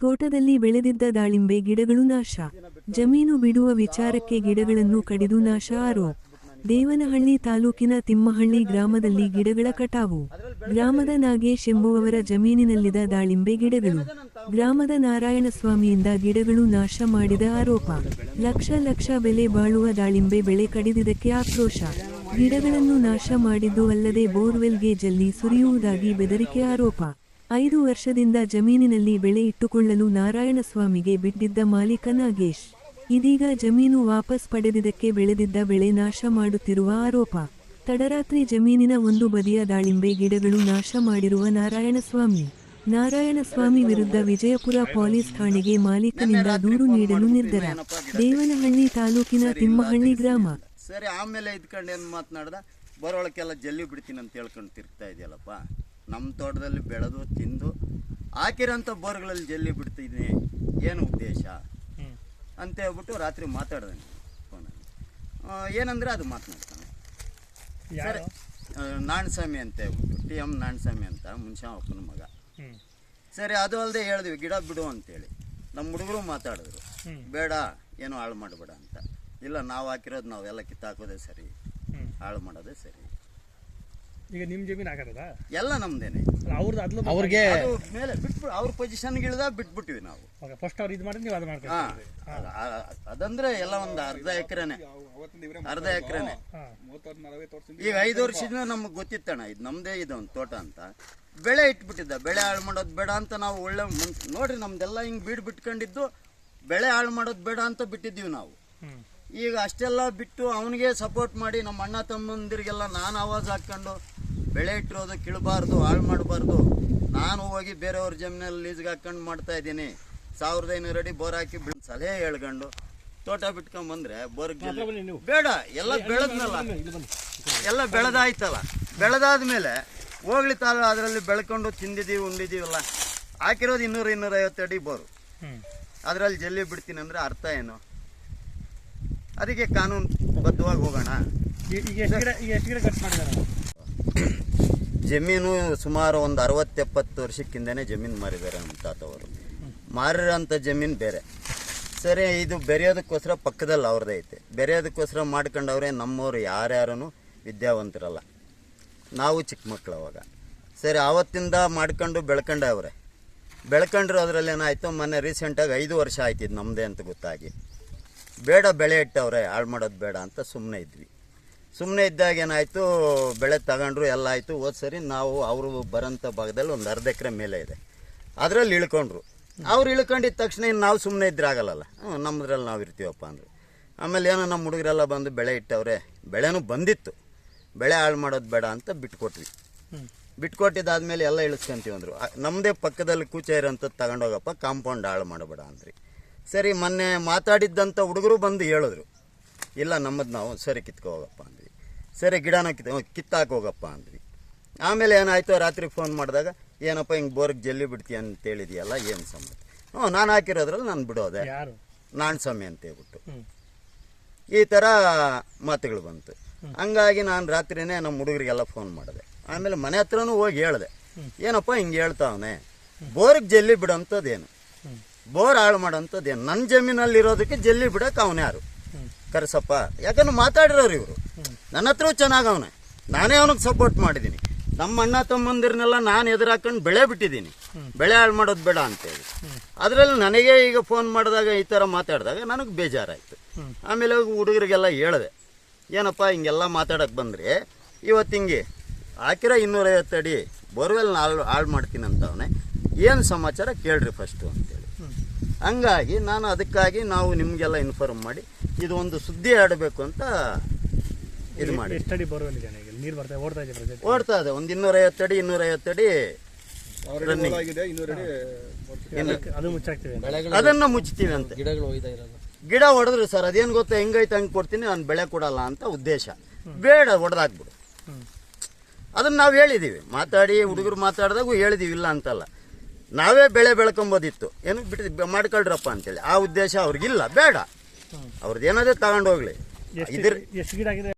ತೋಟದಲ್ಲಿ ಬೆಳೆದಿದ್ದ ದಾಳಿಂಬೆ ಗಿಡಗಳು ನಾಶ. ಜಮೀನು ಬಿಡುವ ವಿಚಾರಕ್ಕೆ ಗಿಡಗಳನ್ನು ಕಡಿದು ನಾಶ ಆರೋಪ. ದೇವನಹಳ್ಳಿ ತಾಲೂಕಿನ ತಿಮ್ಮಹಳ್ಳಿ ಗ್ರಾಮದಲ್ಲಿ ಗಿಡಗಳ ಕಟಾವು. ಗ್ರಾಮದ ನಾಗೇಶ್ ಎಂಬುವವರ ಜಮೀನಿನಲ್ಲಿದ್ದ ದಾಳಿಂಬೆ ಗಿಡಗಳು. ಗ್ರಾಮದ ನಾರಾಯಣಸ್ವಾಮಿಯಿಂದ ಗಿಡಗಳು ನಾಶ ಮಾಡಿದ ಆರೋಪ. ಲಕ್ಷ ಲಕ್ಷ ಬೆಲೆ ಬಾಳುವ ದಾಳಿಂಬೆ ಬೆಳೆ ಕಡಿದಿದ್ದಕ್ಕೆ ಆಕ್ರೋಶ. ಗಿಡಗಳನ್ನು ನಾಶ ಮಾಡಿದ್ದು ಅಲ್ಲದೆ ಬೋರ್ವೆಲ್ಗೆ ಜಲ್ಲಿ ಸುರಿಯುವುದಾಗಿ ಬೆದರಿಕೆ ಆರೋಪ. ಐದು ವರ್ಷದಿಂದ ಜಮೀನಿನಲ್ಲಿ ಬೆಳೆ ಇಟ್ಟುಕೊಳ್ಳಲು ನಾರಾಯಣಸ್ವಾಮಿಗೆ ಬಿಟ್ಟಿದ್ದ ಮಾಲೀಕ ನಾಗೇಶ್ ಇದೀಗ ಜಮೀನು ವಾಪಸ್ ಪಡೆದಿದ್ದಕ್ಕೆ ಬೆಳೆದಿದ್ದ ಬೆಳೆ ನಾಶ ಮಾಡುತ್ತಿರುವ ಆರೋಪ. ತಡರಾತ್ರಿ ಜಮೀನಿನ ಒಂದು ಬದಿಯ ದಾಳಿಂಬೆ ಗಿಡಗಳು ನಾಶ ಮಾಡಿರುವ ನಾರಾಯಣಸ್ವಾಮಿ. ನಾರಾಯಣಸ್ವಾಮಿ ವಿರುದ್ಧ ವಿಜಯಪುರ ಪೊಲೀಸ್ ಠಾಣೆಗೆ ಮಾಲೀಕನಿಂದ ದೂರು ನೀಡಲು ನಿರ್ಧಾರ. ದೇವನಹಳ್ಳಿ ತಾಲೂಕಿನ ತಿಮ್ಮಹಳ್ಳಿ ಗ್ರಾಮ. ಸರಿ, ಆಮೇಲೆ ಇದ್ಕೊಂಡು ಏನು ಮಾತನಾಡ್ದ? ಬರೋಳಕ್ಕೆಲ್ಲ ಜಲ್ಲಿ ಬಿಡ್ತೀನಿ ಅಂತ ಹೇಳ್ಕೊಂಡು ತಿರ್ತಾ ಇದೆಯಲ್ಲಪ್ಪ. ನಮ್ಮ ತೋಟದಲ್ಲಿ ಬೆಳೆದು ತಿಂದು ಹಾಕಿರೋಂಥ ಬೋರ್ಗಳಲ್ಲಿ ಜಲ್ಲಿ ಬಿಡ್ತಿದ್ದೀನಿ ಏನು ಉದ್ದೇಶ? ಅಂತ ಹೇಳ್ಬಿಟ್ಟು ರಾತ್ರಿ ಮಾತಾಡ್ದೆ ಫೋನಲ್ಲಿ. ಏನಂದ್ರೆ ಅದು ಮಾತನಾಡ್ತಾನೆ. ಸರಿ. ನಾಣಸ್ವಾಮಿ ಅಂತ ಹೇಳ್ಬಿಟ್ಟು ಟಿ ಎಂ ನಾಣಸ್ವಾಮಿ ಅಂತ ಮುನ್ಶಾಮಪ್ಪನ ಮಗ. ಸರಿ ಅದು ಅಲ್ಲದೆ ಹೇಳಿದ್ವಿ ಗಿಡ ಬಿಡು ಅಂತೇಳಿ. ನಮ್ಮ ಹುಡುಗರು ಮಾತಾಡಿದ್ರು. ಬೇಡ ಏನು ಹಾಳು ಮಾಡಬೇಡ ಅಂತ. ಇಲ್ಲ ನಾವು ಹಾಕಿರೋದು ನಾವೆಲ್ಲ ಕಿತ್ತಾಕೋದೇ ಸರಿ. ಹಾಳು ಮಾಡೋದೇ ಸರಿ. ಈಗ ನಿಮ್ಮ ಜಮೀನ್ ಹಾಕದ ಎಲ್ಲ ನಮ್ದೇನೆ. ಅವ್ರದ್ದು ಅದ್ಲು ಅವ್ರಿಗೆ ಅದು ಮೇಲೆ ಬಿಟ್ಬಿಟ್ಟು ಅವ್ರ ಪೊಸಿಷನ್ಗೆ ಇಳಿದ ಬಿಟ್ಬಿಟ್ಟಿವಿ ನಾವು. ಫಸ್ಟ್ ಅವ್ರು ಇದು ಮಾಡಿ ನೀವು ಅದು ಹಾ ಮಾಡ್ಕೊಂಡು ಅದಂದ್ರೆ ಎಲ್ಲ ಒಂದು ಅರ್ಧ ಎಕರೆನೆ. ಅರ್ಧ ಎಕರೆನೆ. ಈಗ ಐದು ವರ್ಷದಿಂದ ನಮ್ಗೆ ಗೊತ್ತಿತ್ತಣ್ಣ ಇದು ನಮ್ದೇ ಇದು ಒಂದು ತೋಟ ಅಂತ. ಬೆಳೆ ಇಟ್ಬಿಟ್ಟಿದ್ದ ಬೆಳೆ ಹಾಳು ಮಾಡೋದು ಬೇಡ ಅಂತ ನಾವು ಒಳ್ಳೆ ಮುನ್- ನೋಡ್ರಿ ನಮ್ದೆಲ್ಲ ಹಿಂಗೆ ಬೀಡ್ ಬಿಟ್ಕೊಂಡಿದ್ದು ಬೆಳೆ ಹಾಳು ಮಾಡೋದು ಬೇಡ ಅಂತ ಬಿಟ್ಟಿದ್ದೀವಿ ನಾವು. ಹ್ಮ್. ಈಗ ಅಷ್ಟೆಲ್ಲ ಬಿಟ್ಟು ಅವನಿಗೆ ಸಪೋರ್ಟ್ ಮಾಡಿ ನಮ್ಮ ಅಣ್ಣ ತಮ್ಮಂದಿರಿಗೆಲ್ಲ ನಾನು ಆವಾಜ್ ಹಾಕ್ಕೊಂಡು ಬೆಳೆ ಇಟ್ಟಿರೋದು ಕೀಳಬಾರ್ದು ಹಾಳು ಮಾಡಬಾರ್ದು. ನಾನು ಹೋಗಿ ಬೇರೆಯವ್ರ ಜಮೀನಲ್ಲಿ ಲೀಸ್ಗೆ ಹಾಕೊಂಡು ಮಾಡ್ತಾ ಇದ್ದೀನಿ. ಸಾವಿರದ ಐನೂರು ಅಡಿ ಬೋರ್ ಹಾಕಿ ಸಲಹೆ ಹೇಳ್ಕೊಂಡು ತೋಟ ಬಿಟ್ಕೊಂಬಂದ್ರೆ ಜಲ್ಲಿ- ಬೇಡ ಎಲ್ಲ ಬೆಳೆದ್ನಲ್ಲ. ಎಲ್ಲ ಬೆಳೆದಾಯ್ತಲ್ಲ. ಬೆಳೆದಾದ್ಮೇಲೆ ಹೋಗ್ಲಿ ತಾಲ ಅದರಲ್ಲಿ ಬೆಳ್ಕೊಂಡು ತಿಂದಿದ್ದೀವಿ ಉಂಡಿದ್ದೀವಲ್ಲ ಹಾಕಿರೋದು ಇನ್ನೂರು ಇನ್ನೂರೈವತ್ತು ಅಡಿ ಬೋರು. ಅದರಲ್ಲಿ ಜಲ್ಲಿ ಬಿಡ್ತೀನಿ ಅಂದ್ರೆ ಅರ್ಥ ಏನು? ಅದಕ್ಕೆ ಕಾನೂನು ಬದ್ಧವಾಗಿ ಹೋಗೋಣ. ಎಷ್ಟು ಗಿಡ ಎಷ್ಟು ಗಿಡ ಕಟ್ ಮಾಡಿದಾರೆ? ಜಮೀನು ಸುಮಾರು ಒಂದು ಅರವತ್ತೆಪ್ಪತ್ತು ವರ್ಷಕ್ಕಿಂದನೇ ಜಮೀನು ಮಾರಿದ್ದಾರೆ ನಮ್ಮ ತಾತವರು ಮಾರಿರೋಂಥ ಜಮೀನು ಬೇರೆ. ಸರಿ, ಇದು ಬೆರೆಯೋದಕ್ಕೋಸ್ಕರ ಪಕ್ಕದಲ್ಲಿ ಅವ್ರದ್ದೇ ಐತೆ. ಬೆರೆಯೋದಕ್ಕೋಸ್ಕರ ಮಾಡ್ಕೊಂಡವ್ರೆ ನಮ್ಮವ್ರು ಯಾರ್ಯಾರೂ ವಿದ್ಯಾವಂತರಲ್ಲ. ನಾವು ಚಿಕ್ಕ ಮಕ್ಕಳು ಅವಾಗ. ಸರಿ, ಆವತ್ತಿಂದ ಮಾಡ್ಕೊಂಡು ಬೆಳ್ಕೊಂಡವ್ರೆ ಬೆಳ್ಕೊಂಡಿರೋದ್ರಲ್ಲಿ ಏನಾಯಿತು? ಮೊನ್ನೆ ರೀಸೆಂಟಾಗಿ ಐದು ವರ್ಷ ಆಯ್ತಿದ್ದು ನಮ್ಮದೇ ಅಂತ ಗೊತ್ತಾಗಿ. ಬೇಡ, ಬೆಳೆ ಇಟ್ಟವ್ರೆ, ಹಾಳು ಮಾಡೋದು ಬೇಡ ಅಂತ ಸುಮ್ಮನೆ ಇದ್ವಿ. ಸುಮ್ಮನೆ ಇದ್ದಾಗ ಏನಾಯಿತು ಬೆಳೆ ತಗೊಂಡ್ರು ಎಲ್ಲ ಆಯಿತು ಹೋದ ಸರಿ ನಾವು ಅವರು ಬರೋಂಥ ಭಾಗದಲ್ಲಿ ಒಂದು ಅರ್ಧ ಎಕರೆ ಮೇಲೆ ಇದೆ. ಅದರಲ್ಲಿ ಇಳ್ಕೊಂಡ್ರು. ಅವ್ರು ಇಳ್ಕೊಂಡಿದ್ದ ತಕ್ಷಣ ಇನ್ನು ನಾವು ಸುಮ್ಮನೆ ಇದ್ರೆ ಹ್ಞೂ ನಮ್ಮದ್ರಲ್ಲಿ ನಾವು ಇರ್ತೀವಪ್ಪ ಅಂದರು. ಆಮೇಲೆ ಏನೋ ನಮ್ಮ ಹುಡುಗರೆಲ್ಲ ಬಂದು ಬೆಳೆ ಇಟ್ಟವ್ರೆ ಬೆಳೆನೂ ಬಂದಿತ್ತು. ಬೆಳೆ ಹಾಳು ಮಾಡೋದು ಬೇಡ ಅಂತ ಬಿಟ್ಕೊಟ್ವಿ. ಬಿಟ್ಕೊಟ್ಟಿದ್ದಾದ್ಮೇಲೆ ಎಲ್ಲ ಇಳಿಸ್ಕೊಂತೀವಿ ಅಂದರು. ನಮ್ಮದೇ ಪಕ್ಕದಲ್ಲಿ ಕೂಚ ಇರೋಂಥದ್ದು ತಗೊಂಡೋಗಪ್ಪ ಕಾಂಪೌಂಡ್ ಹಾಳು ಮಾಡಬೇಡ ಅಂದ್ರಿ. ಸರಿ ಮೊನ್ನೆ ಮಾತಾಡಿದ್ದಂಥ ಹುಡುಗರು ಬಂದು ಹೇಳಿದ್ರು. ಇಲ್ಲ ನಮ್ಮದು ನಾವು ಸರಿ ಕಿತ್ಕೊ ಹೋಗಪ್ಪ ಅಂದ್ವಿ ಸರಿ ಗಿಡನ ಕಿತ್ ಕಿತ್ತಾಕಿ ಹೋಗಪ್ಪ ಅಂದ್ವಿ. ಆಮೇಲೆ ಏನಾಯಿತು? ರಾತ್ರಿ ಫೋನ್ ಮಾಡಿದಾಗ ಏನಪ್ಪ ಹಿಂಗೆ ಬೋರ್ಗೆ ಜಲ್ಲಿ ಬಿಡ್ತೀಯ ಅಂತ ಹೇಳಿದ್ಯಲ್ಲ ಏನು ಸಂಬಂಧ? ಹ್ಞೂ ನಾನು ಹಾಕಿರೋದ್ರಲ್ಲಿ ನಾನು ಬಿಡೋದೆ. ನಾನು ಸ್ವಾಮಿ ಅಂತ ಹೇಳ್ಬಿಟ್ಟು. ಈ ಥರ ಮಾತುಗಳು ಬಂತು. ಹಂಗಾಗಿ ನಾನು ರಾತ್ರಿನೇ ನಮ್ಮ ಹುಡುಗರಿಗೆಲ್ಲ ಫೋನ್ ಮಾಡಿದೆ. ಆಮೇಲೆ ಮನೆ ಹತ್ರನೂ ಹೋಗಿ ಹೇಳಿದೆ. ಏನಪ್ಪ ಹಿಂಗೆ ಹೇಳ್ತಾವನೆ? ಬೋರ್ಗೆ ಜಲ್ಲಿ ಬಿಡೋಂಥದ್ದೇನು? ಬೋರ್ ಹಾಳು ಮಾಡೋಂಥದ್ದೇನು? ನನ್ನ ಜಮೀನಲ್ಲಿ ಇರೋದಕ್ಕೆ ಜಲ್ಲಿ ಬಿಡೋಕೆ ಅವನ್ಯಾರು ಕರ್ಸಪ್ಪ. ಯಾಕಂದ್ರೆ ಮಾತಾಡಿರೋರು ಇವರು. ನನ್ನ ಹತ್ರ ಚೆನ್ನಾಗಿ ಅವನೇ ನಾನೇ ಅವನಿಗೆ ಸಪೋರ್ಟ್ ಮಾಡಿದ್ದೀನಿ. ನಮ್ಮ ಅಣ್ಣ ತಮ್ಮಂದಿರನ್ನೆಲ್ಲ ನಾನು ಎದುರಾಕೊಂಡು ಬೆಳೆ ಬಿಟ್ಟಿದ್ದೀನಿ. ಬೆಳೆ ಹಾಳು ಮಾಡೋದು ಬೇಡ ಅಂತೇಳಿ. ಅದರಲ್ಲಿ ನನಗೆ ಈಗ ಫೋನ್ ಮಾಡಿದಾಗ ಈ ಥರ ಮಾತಾಡಿದಾಗ ನನಗೆ ಬೇಜಾರಾಯಿತು. ಆಮೇಲೆ ಹುಡುಗರಿಗೆಲ್ಲ ಹೇಳಿದೆ. ಏನಪ್ಪ, ಹಿಂಗೆಲ್ಲ ಮಾತಾಡೋಕೆ ಬಂದರೆ ಇವತ್ತು ಹಿಂಗೆ ಹಾಕಿರೋ ಇನ್ನೂರೈವತ್ತು ಅಡಿ ಬೋರ್ವೆಲ್ ಹಾಳು ಹಾಳು ಮಾಡ್ತೀನಿ ಅಂತವನೆ. ಏನು ಸಮಾಚಾರ ಕೇಳ್ರಿ ಫಸ್ಟು ಅಂತೇಳಿ. ಹಂಗಾಗಿ ನಾನು ಅದಕ್ಕಾಗಿ ನಾವು ನಿಮಗೆಲ್ಲ ಇನ್ಫಾರ್ಮ್ ಮಾಡಿ ಇದು ಒಂದು ಸುದ್ದಿ ಆಡಬೇಕು ಅಂತ ಇದು ಮಾಡಿ. ಎಷ್ಟು ಅಡಿ ಬೋರ್ವೆಲ್ ಇದೆ ಈಗ? ನೀರು ಬರ್ತಾ ಓಡ್ತಾ ಇದೆ ಓಡ್ತಾ ಇದೆ. ಒಂದು ಇನ್ನೂರೈವತ್ತು ಅಡಿ ಇನ್ನೂರೈವತ್ತು ಅಡಿ ರನ್ನಿಂಗ್ ಅದು ಅದನ್ನ ಮುಚ್ತೀವಿ ಅಂತ. ಗಿಡಗಳು ಒಯ್ತಾ ಇರಲ್ಲ. ಗಿಡ ಹೊಡೆದ್ರು ಸರ್ ಅದೇನು ಗೊತ್ತಾ? ಹೆಂಗೈತೆ ಹಂಗೆ ಕೊಡ್ತೀನಿ ನಾನು ಬೆಳೆ ಕೊಡಲ್ಲ ಅಂತ ಉದ್ದೇಶ. ಬೇಡ ಹೊಡೆದಾಕ್ಬಿಡು. ಅದನ್ನು ಅದನ್ನ ನಾವು ಹೇಳಿದ್ದೀವಿ ಮಾತಾಡಿ ಹುಡುಗರು ಮಾತಾಡಿದಾಗೂ ಹೇಳಿದೀವಿ ಇಲ್ಲ ಅಂತಲ್ಲ. ನಾವೇ ಬೆಳೆ ಬೆಳ್ಕೊಂಬೋದಿತ್ತು. ಏನು ಬಿಟ್ಟು ಮಾಡ್ಕೊಳ್ರಪ್ಪ ಅಂತೇಳಿ. ಆ ಉದ್ದೇಶ ಅವ್ರಿಗಿಲ್ಲ. ಬೇಡ. ಅವ್ರದ್ದು ಏನಾದ್ರೆ ತಗೊಂಡೋಗ್ಲಿ ಎಷ್ಟು ಇದ್ರ ಎಷ್ಟು ಗಿಡ ಆಗಿದೆ?